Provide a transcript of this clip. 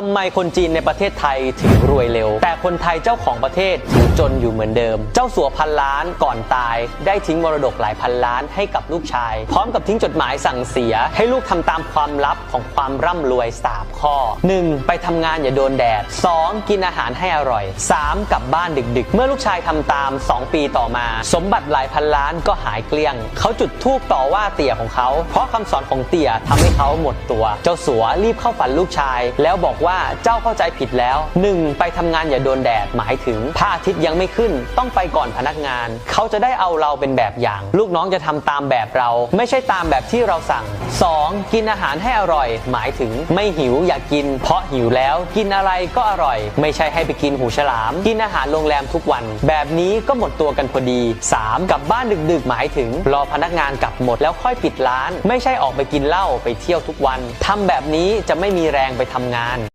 ทำไมคนจีนในประเทศไทยถึงรวยเร็ว แต่คนไทยเจ้าของประเทศถึงจนอยู่เหมือนเดิม เจ้าสัวพันล้านก่อนตาย ได้ทิ้งมรดกหลายพันล้านให้กับลูกชาย พร้อมกับทิ้งจดหมายสั่งเสีย ให้ลูกทำตามความลับของความร่ำรวยสามข้อ 1. ไปทำงานอย่าโดนแดด 2. กินอาหารให้อร่อย 3. กลับบ้านดึกๆ เมื่อลูกชายทำตาม 2 ปีต่อมา สมบัติหลายพันล้านก็หายเกลี้ยง เขาจุดธูปต่อว่าเตี่ยของเขา เพราะคำสอนของเตี่ยทำให้เขาหมดตัว เจ้าสัวรีบเข้าฝันลูกชาย แล้วบอกว่าว่าเจ้าเข้าใจผิดแล้ว 1. ไปทำงานอย่าโดนแดดหมายถึงพระอาทิตย์ยังไม่ขึ้น ต้องไปก่อนพนักงาน เขาจะได้เอาเราเป็นแบบอย่าง ลูกน้องจะทำตามแบบเรา ไม่ใช่ตามแบบที่เราสั่ง 2. กินอาหารให้อร่อย หมายถึงไม่หิวอย่ากกิน เพราะหิวแล้วกินอะไรก็อร่อย ไม่ใช่ให้ไปกินหูฉลาม กินอาหารโรงแรมทุกวัน แบบนี้ก็หมดตัวกันพอดี 3. กลับบ้านดึกๆ หมายถึง รอพนักงานกลับหมดแล้วค่อยปิดร้าน ไม่ใช่ออกไปกินเหล้าไปเที่ยวทุกวันทำแบบนี้จะไม่มีแรงไปทำงาน